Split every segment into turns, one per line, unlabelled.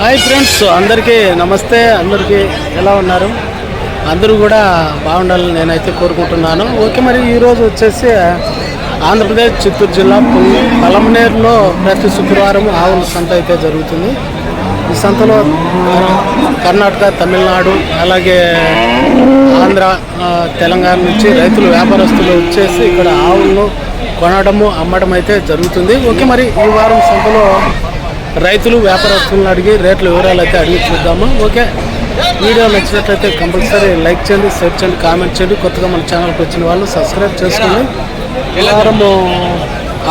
Hi friends అందరికీ నమస్తే. అందరికీ ఎలా ఉన్నారు? అందరూ కూడా బాగుండాలని నేనైతే కోరుకుంటున్నాను. ఓకే మరి ఈరోజు వచ్చేసి ఆంధ్రప్రదేశ్ చిత్తూరు జిల్లా పలమనేరులో ప్రతి శుక్రవారం ఆవుల సంత అయితే జరుగుతుంది. ఈ సంతలో కర్ణాటక తమిళనాడు అలాగే ఆంధ్ర తెలంగాణ నుంచి రైతులు వ్యాపారస్తులు వచ్చేసి ఇక్కడ ఆవులను కొనడము అమ్మడం అయితే జరుగుతుంది. ఓకే మరి ఈ వారం సంతలో రైతులు వ్యాపారస్తులను అడిగి రేట్ల వివరాలు అయితే అడిగి చూద్దాము? ఓకే. వీడియో నచ్చినట్లయితే కంపల్సరీ లైక్ చేయండి షేర్ చేయండి కామెంట్ చేయండి. కొత్తగా మన ఛానల్కి వచ్చిన వాళ్ళు సబ్స్క్రైబ్ చేసుకోండి ఈ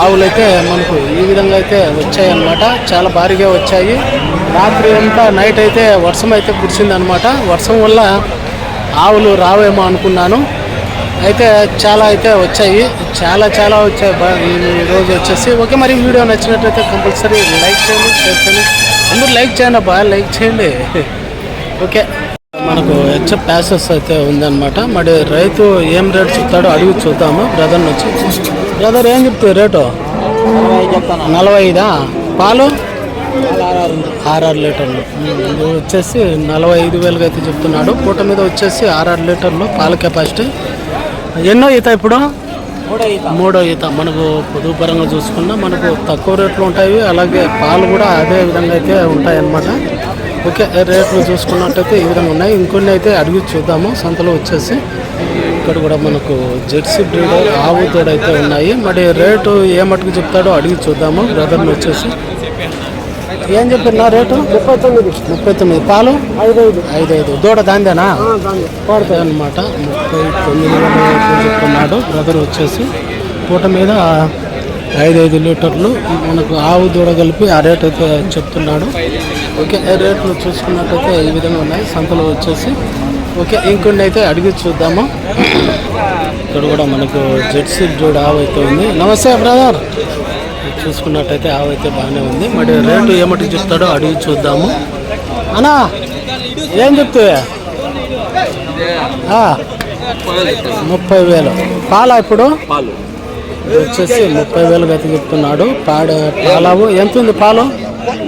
ఆవులైతే మనకు ఈ విధంగా అయితే వచ్చాయి అన్నమాట చాలా భారీగా వచ్చాయి. రాత్రి అంతా నైట్ అయితే వర్షం అయితే కురిసిందనమాట వర్షం వల్ల ఆవులు రావేమో అనుకున్నాను. అయితే చాలా అయితే వచ్చాయి. చాలా చాలా వచ్చాయి. ఈ రోజు వచ్చేసి. ఓకే మరి వీడియో నచ్చినట్లయితే కంపల్సరీ లైక్ చేయండి షేర్ చేయండి. అందరూ లైక్ చేయండి బాగా లైక్ చేయండి. ఓకే. మనకు హెచ్ఎఫ్ ప్యాసెస్ అయితే ఉందన్నమాట. మరి రైతు ఏం రేట్ చెప్తాడో అడిగి చూద్దాము. బ్రదర్ వచ్చి బ్రదర్ ఏం చెప్తావు రేటు? నలభై ఐదా పాలు? ఆర్ఆర్ లీటర్లు. వచ్చేసి నలభై ఐదు వేలుగా అయితే చెప్తున్నాడు. పూట మీద వచ్చేసి ఆర్ఆర్ లీటర్లు పాల కెపాసిటీ. ఎన్నో ఈత ఇప్పుడు? మూడో ఈత. మనకు పొదుపు పరంగా చూసుకున్నా మనకు తక్కువ రేట్లు ఉంటాయి. అలాగే పాలు కూడా అదే విధంగా అయితే ఉంటాయి అన్నమాట ఓకే రేట్లు చూసుకున్నట్టయితే ఈ విధంగా ఉన్నాయి. ఇంకొన్ని అయితే అడిగి చూద్దాము. సంతలో వచ్చేసి ఇక్కడ కూడా మనకు జెర్సీ బ్రీడ్ ఆవు తోడు అయితే ఉన్నాయి. మరి రేటు ఏ మటుకు చెప్తాడో అడిగి చూద్దాము. బ్రదర్ని వచ్చేసి ఏం చెప్పినా రేటు? ముప్పై తొమ్మిది. ముప్పై తొమ్మిది. పాలు? ఐదు ఐదు ఐదు ఐదు దూడ దాందేనా పడుతుంది అనమాట ముప్పై తొమ్మిది చెప్తున్నాడు. బ్రదర్ వచ్చేసి పూట మీద ఐదు ఐదు లీటర్లు మనకు ఆవు దూడ కలిపి ఆ రేట్ అయితే చెప్తున్నాడు. ఓకే ఆ రేట్లు చూసుకున్నట్టయితే ఈ విధంగా ఉన్నాయి. సంతలో వచ్చేసి ఓకే ఇంకొన్ని అయితే అడిగి చూద్దాము. ఇక్కడ కూడా మనకు జెర్సీ జోడ్ ఆవు అయితే ఉంది. నమస్తే బ్రదర్. చూసుకున్నట్టయితే ఆవు అయితే బాగానే ఉంది. మరి రేటు ఏమటి చెప్తాడో అడిగి చూద్దాము. అన్నా ఏం చెప్తావే? ఆ, ముప్పై వేలు. పాలా ఇప్పుడు? వచ్చేసి ముప్పై వేలుగా అయితే చెప్తున్నాడు. పాడ పాలావు. ఎంత ఉంది పాలు?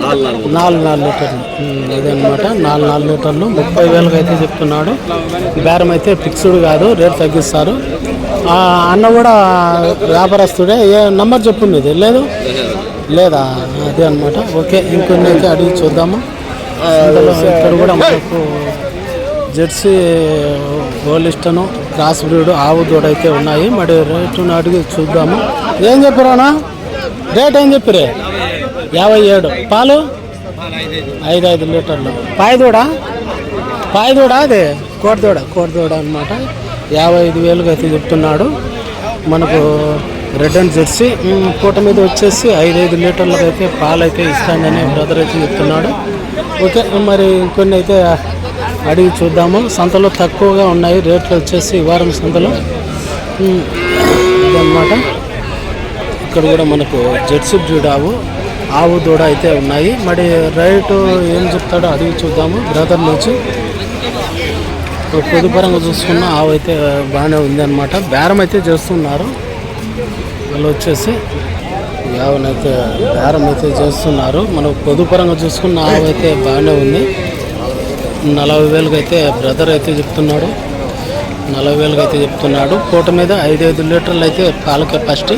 నాలుగు
నాలుగు లీటర్లు. అదనమాట. నాలుగు నాలుగు లీటర్లు. ముప్పై వేలకు అయితే చెప్తున్నాడు. బేరం అయితే ఫిక్స్డ్ కాదు రేట్ తగ్గిస్తారు. అన్న కూడా వ్యాపారస్తుడే. ఏ నంబర్ చెప్పు లేదు? లేదా? అదే అనమాట ఓకే ఇంకొన్ని అయితే అడిగి చూద్దాము. ఇక్కడ కూడా మనకు జెర్సీ గోలిస్టను క్రాస్ బ్రీడ్ ఆవు దూడ అయితే ఉన్నాయి. మరి రేటును అడిగి చూద్దాము. ఏం చెప్పారానా రేట్ ఏం చెప్పిరే? యాభై ఏడు. పాలు? ఐదు ఐదు లీటర్లు. పాయదూడ? పాయదూడ అది? కోటదూడ కోటదూడ అనమాట యాభై ఐదు వేలుగా అయితే చెప్తున్నాడు. మనకు రెడ్ అండ్ జెర్సీ పూట మీద వచ్చేసి ఐదు ఐదు లీటర్లకు అయితే పాలు అయితే ఇస్తానని బ్రదర్ అయితే చెప్తున్నాడు. ఓకే మరి ఇంకొన్ని అయితే అడిగి చూద్దాము. సంతలో తక్కువగా ఉన్నాయి. రేట్లు వచ్చేసి ఈ వారం సంతలో. ఇదన్నమాట. ఇక్కడ కూడా మనకు జెర్సీ బ్రీడ్ ఆవు దూడ అయితే ఉన్నాయి. మరి రైటు ఏం చెప్తాడో అడిగి చూద్దాము. బ్రదర్ నుంచి పొదుపరంగా చూసుకున్న ఆవు అయితే బాగానే ఉంది అనమాట బేరం అయితే చేస్తున్నారు. వాళ్ళు వచ్చేసి ఆవునైతే బేరం అయితే చేస్తున్నారు. మనం పొదుపరంగా చూసుకున్న ఆవు అయితే బాగానే ఉంది. నలభై వేలకు అయితే బ్రదర్ అయితే చెప్తున్నాడు. నలభై వేలకు అయితే చెప్తున్నాడు. పూట మీద ఐదు ఐదు లీటర్లు అయితే పాల కెపాసిటీ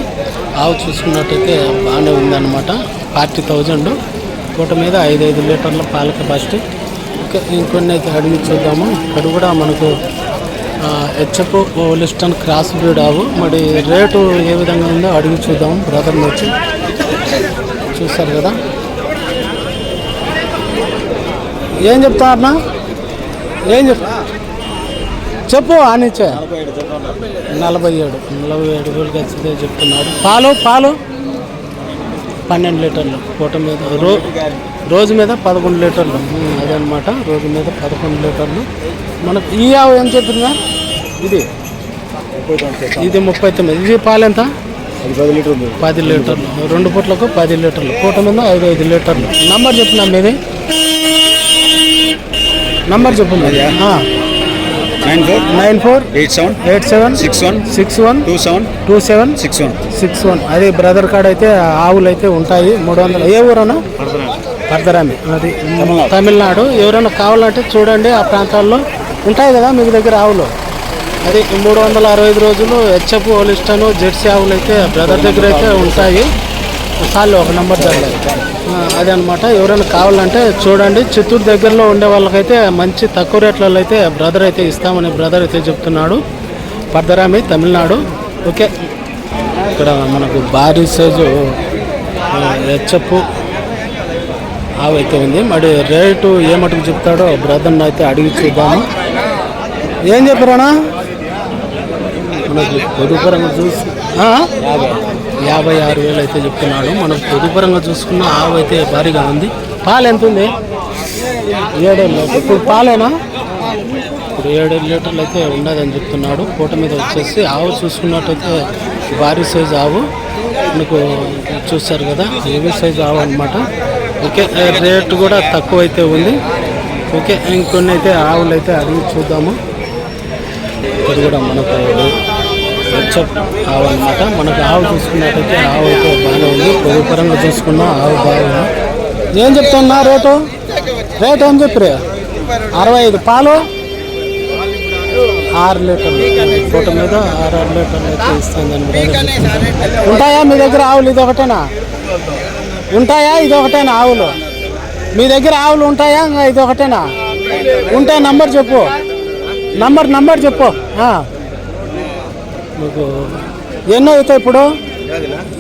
ఆవు చూసుకున్నట్టయితే బాగానే ఉందన్నమాట. Forty thousand. పూట మీద ఐదు ఐదు లీటర్ల పాల కెపాసిటీ ఇంకా ఇంకొన్ని అయితే అడిగి చూద్దాము. ఇక్కడ కూడా మనకు హెచ్ఎఫ్ లిస్టన్ క్రాస్ బ్రీడ్ ఆవు. మరి రేటు ఏ విధంగా ఉందో అడిగి చూద్దాము బ్రదర్ని వచ్చి చూస్తారు కదా. ఏం చెప్తా అన్న? ఏం చెప్తా చెప్పు ఆనిచ్చే నలభై ఏడు. నలభై ఏడు. రోజులు ఖచ్చితంగా చెప్తున్నారు పాలు పాలు. పన్నెండు లీటర్లు పూట మీద. రో రోజు మీద పదకొండు లీటర్లు. అదనమాట రోజు మీద పదకొండు లీటర్లు. మనకు ఈ ఆవు ఏం చెప్పిందా ఇది? ఇది ముప్పై తొమ్మిది. ఇది పాలు ఎంత?
పది లీటర్లు.
పది లీటర్లు రెండు పూట్లకు పది లీటర్లు. పూట మీద ఐదు ఐదు లీటర్లు. నంబర్ చెప్పినా మీది. నంబర్ చెప్పు మీది
nine four
nine four
eight seven
eight seven
six one
six one
two seven
two seven
six one
six one. అది బ్రదర్ కార్డ్ అయితే ఆవులు అయితే ఉంటాయి. మూడు వందలు ఏ ఊరన్నా? పరదరామి అది తమిళనాడు. ఎవరైనా కావాలంటే చూడండి ఆ ప్రాంతాల్లో ఉంటాయి కదా మీకు దగ్గర ఆవులు. అది మూడు వందల అరవై ఐదు రోజులు హెచ్ఎఫ్ ఓలిస్టను జెర్సీ ఆవులు అయితే బ్రదర్ దగ్గర అయితే ఉంటాయి. చాలు ఒక నెంబర్ చాలు అదే అనమాట ఎవరైనా కావాలంటే చూడండి. చిత్తూరు దగ్గరలో ఉండే వాళ్ళకైతే మంచి తక్కువ రేట్లలో అయితే బ్రదర్ అయితే ఇస్తామని బ్రదర్ అయితే చెప్తున్నాడు. పర్దరామి తమిళనాడు. ఓకే. ఇక్కడ మనకు భారీ సైజు హెచ్ఎఫ్ ఆవు అయితే ఉంది. మరి రేటు ఏ మటుకు చెప్తాడో బ్రదర్ని అయితే అడిగి చూద్దాము. ఏం చెప్పారా మనకు పొదుపరంగా చూసి ఆ? యాభై ఆరు వేలు అయితే చెప్తున్నాడు. మనం పొదుపరంగా చూసుకున్న ఆవు అయితే భారీగా ఉంది. పాలు ఎంత ఉంది? ఏడేళ్ళు. ఇప్పుడు పాలేనా? ఇప్పుడు ఏడేడు లీటర్లు అయితే ఉన్నదని చెప్తున్నాడు. పూట మీద వచ్చేసి ఆవు చూసుకున్నట్టయితే భారీ సైజు ఆవు. మీకు చూస్తారు కదా ఏవి సైజు ఆవు అనమాట ఓకే రేటు కూడా తక్కువ అయితే ఉంది. ఓకే ఇంకొన్ని అయితే ఆవులు అయితే అడిగి చూద్దాము. ఇది కూడా మనకు హెచ్ఎఫ్ ఆవు అనమాట మనకు ఆవు చూసుకున్నట్టయితే ఆవు అయితే బాగానే ఉంది. పొదుపు పరంగా చూసుకున్నా ఆవు బాగా ఏం చెప్తున్నా రేటు? రేట్ ఏం చెప్పారు అరవై ఐదు. పాలు? ఆరు లీటర్లు. పూట మీద ఆరు ఆరు లీటర్లు అయితే ఇస్తుందండి ఉంటాయా మీ దగ్గర ఆవులు? ఇది ఒకటేనా? ఉంటాయా? ఇది ఒకటేనా ఆవులు? మీ దగ్గర ఆవులు ఉంటాయా? ఇంకా ఇది ఒకటేనా? ఉంటే నంబర్ చెప్పు. నంబర్ నంబర్ చెప్పు. మీకు ఎన్నో అవుతాయి ఇప్పుడు?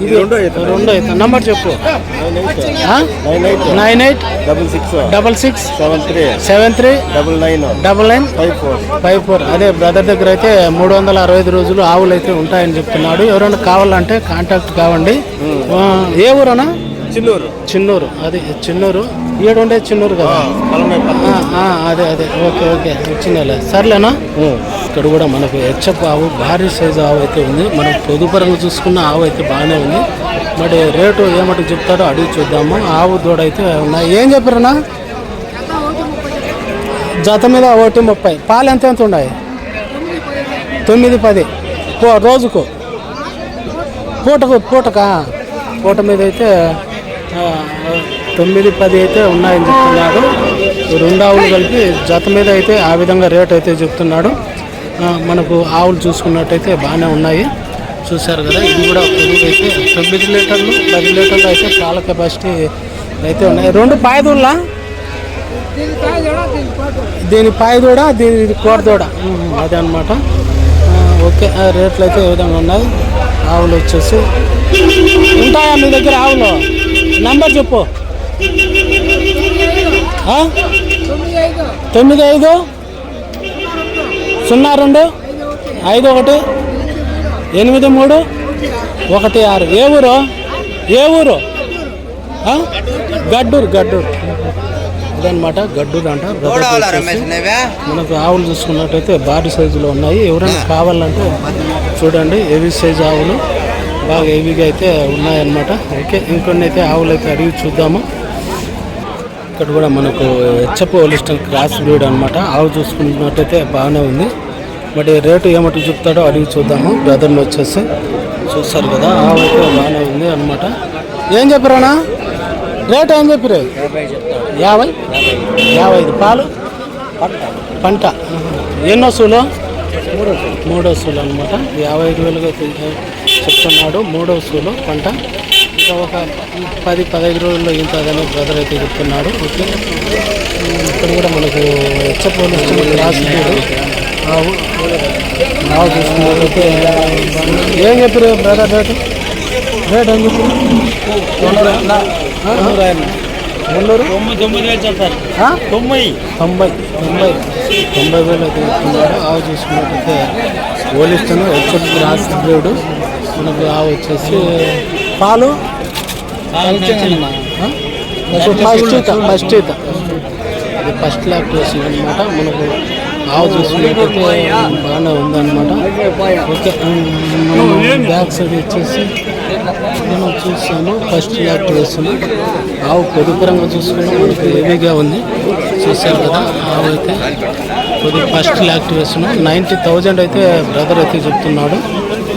ఇది
రెండో అవుతుంది.
రెండో అవుతాయి. నంబర్ చెప్పు?
Nine eight. Double six.
Double six.
Seven three.
Seven three.
Double nine.
Double nine.
Five four.
Five four. అదే బ్రదర్ దగ్గర అయితే మూడు వందల అరవై ఐదు రోజులు ఆవులు అయితే ఉంటాయని చెప్తున్నాడు. ఎవరైనా కావాలంటే కాంటాక్ట్ కావండి. ఏ ఊరనా
చిన్నూరు.
చిన్నూరు. అది చిన్నూరు. ఈడు ఉండే చిన్నూరు కదా? అదే అదే. Okay okay. వచ్చిందిలే సర్లేనా? ఇక్కడ కూడా మనకు హెచ్చప్ ఆవు భారీ సైజు ఆవు అయితే ఉంది. మనం పొదుపరంగా చూసుకున్న ఆవు అయితే బాగానే ఉంది. మరి రేటు ఏమటి చెప్తారో అడిగి చూద్దాము. ఆవు దూడ అయితే ఉన్నాయి. ఏం చెప్పారన్నా? జత మీద ఒకటి ముప్పై. పాలు ఎంత ఎంత ఉన్నాయి? తొమ్మిది పది. పో రోజుకు. పూటకు పూటకా? పూట మీద అయితే తొమ్మిది పది అయితే ఉన్నాయని చెప్తున్నాడు. రెండు ఆవులు కలిపి జత మీద అయితే ఆ విధంగా రేట్ అయితే చెప్తున్నాడు. మనకు ఆవులు చూసుకున్నట్టయితే బాగానే ఉన్నాయి. చూశారు కదా ఇది కూడా పొదుగు అయితే తొమ్మిది లీటర్లు పది లీటర్లు అయితే పాల కెపాసిటీ అయితే ఉన్నాయి. రెండు పాయదూళ్ళ? దీని పాయదూడ దీని కోడదూడ. అదే అనమాట ఓకే రేట్లు అయితే ఏ విధంగా ఉన్నాయి? ఆవులు వచ్చేసి ఉంటాయా మీ దగ్గర ఆవులు? నంబర్ చెప్పు. తొమ్మిది ఐదు. సున్నా రెండు. ఐదు ఒకటి ఎనిమిది మూడు. ఒకటి ఆరు. ఏ ఊరు? ఏ ఊరు? గడ్డూరు గడ్డూరు. అదనమాట గడ్డూరు అంట. మనకు ఆవులు చూసుకున్నట్టయితే భారీ సైజులో ఉన్నాయి. ఎవరైనా కావాలంటే చూడండి. హెవీ సైజు ఆవులు. బాగా హెవీగా అయితే ఉన్నాయన్నమాట. ఓకే ఇంకొన్ని అయితే ఆవులు అయితే అడిగి చూద్దాము. ఇక్కడ కూడా మనకు హెచ్చప్ హోలిస్టన్ క్రాస్ బ్రీడ్ అనమాట ఆవు చూసుకున్నట్టయితే బాగానే ఉంది. మరి రేటు ఏమటి చెప్తాడో అడిగి చూద్దాము. బ్రదర్ని వచ్చేసి చూస్తారు కదా. ఆవు అయితే బాగానే ఉంది అనమాట ఏం చెప్పారన్నా రేట్ ఏం చెప్పారు? యాభై యాభై? ఐదు. పాలు? పంట. ఎన్నో సూలు మూడో సూలు అనమాట యాభై ఐదు వేలుగా చెప్తున్నాడు. మూడో సూలు పంట. ఇంకా ఒక పది పదహైదు రోజుల్లో ఇంతదని బ్రదర్ అయితే చెప్తున్నాడు. ఓకే. ఇక్కడ కూడా మనకు చూసుకున్నట్లయితే ఏం చెప్పారు బ్రదర్ రేటు? రేట్ ఏం చెప్పారు? మున్నూరు?
తొమ్మిది వేలు చెప్తారు? తొంభై.
తొంభై తొంభై. తొంభై వేలు అయితే ఇస్తున్నారు ఆవు చూసుకున్నట్టయితే ఓలిస్తాను హెచ్ఎఫ్ గ్రాస్ బ్రీడ్ మనకు ఆవు వచ్చేసి పాలు ఫస్ట్ ఈత ఫస్ట్ ఈత ఇది ఫస్ట్ లాక్టేషన్ అనమాట మనకు ఆవు చూసుకున్నట్టయితే బాగానే ఉందన్నమాట ఓకే మనం బ్యాక్ సైడ్ వచ్చేసి నేను చూసాము ఫస్ట్ లాక్టేషన్ ఆవు పొదుపురంగా చూసుకున్నాం మనకు హెవీగా ఉంది చూశారు కదా ఆవు అయితే కొద్ది ఫస్ట్ లాక్టివేషన్ నైంటీ థౌజండ్ అయితే బ్రదర్ అయితే చెప్తున్నాడు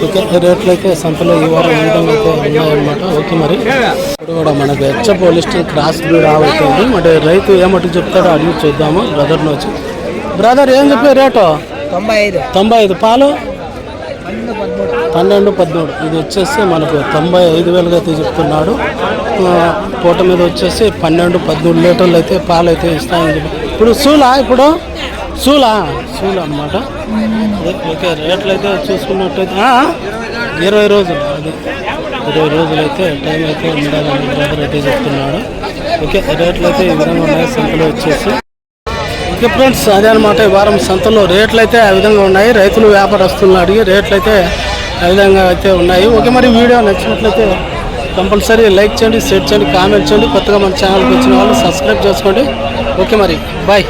ఓకే రేట్లు అయితే సంతలో ఈ వారం ఈ విధంగా అయితే ఉన్నాయన్నమాట? ఓకే మరి. ఇప్పుడు కూడా మనకు హెచ్చ పోలిస్టర్ క్రాస్ బ్రీడ్ అవుతుంది మరి రైతు ఏమట్టి చెప్తాడో అడిగి చూద్దాము. బ్రదర్ని వచ్చి బ్రదర్ ఏం చెప్పే రేటు
తొంభై ఐదు.
తొంభై ఐదు. పాలు?
పన్నెండు పదమూడు.
ఇది వచ్చేసి మనకు తొంభై ఐదు వేలుగా అయితే చెప్తున్నాడు. పూట మీద వచ్చేసి పన్నెండు పదమూడు లీటర్లు అయితే పాలు అయితే ఇస్తాయని చెప్పి. ఇప్పుడు సూలా? ఇప్పుడు సూలా? పశువులు అనమాట ఓకే రేట్లు అయితే చూసుకున్నట్టయితే ఇరవై రోజులు అది ఇరవై రోజులు అయితే టైం అయితే ఉండాలని బ్రదర్ అయితే చెప్తున్నాడు. ఓకే రేట్లు అయితే ఈ విధంగా ఉన్నాయి సంతలో వచ్చేసి. ఓకే ఫ్రెండ్స్ అదే అనమాట ఈ వారం సంతలో రేట్లు అయితే ఆ విధంగా ఉన్నాయి. రైతులు వ్యాపారస్తులను అడిగి రేట్లు అయితే ఆ విధంగా అయితే ఉన్నాయి. ఓకే మరి వీడియో నచ్చినట్లయితే కంపల్సరీ లైక్ చేయండి షేర్ చేయండి కామెంట్ చేయండి. కొత్తగా మన ఛానల్కి వచ్చిన వాళ్ళు సబ్స్క్రైబ్ చేసుకోండి. ఓకే మరి బాయ్.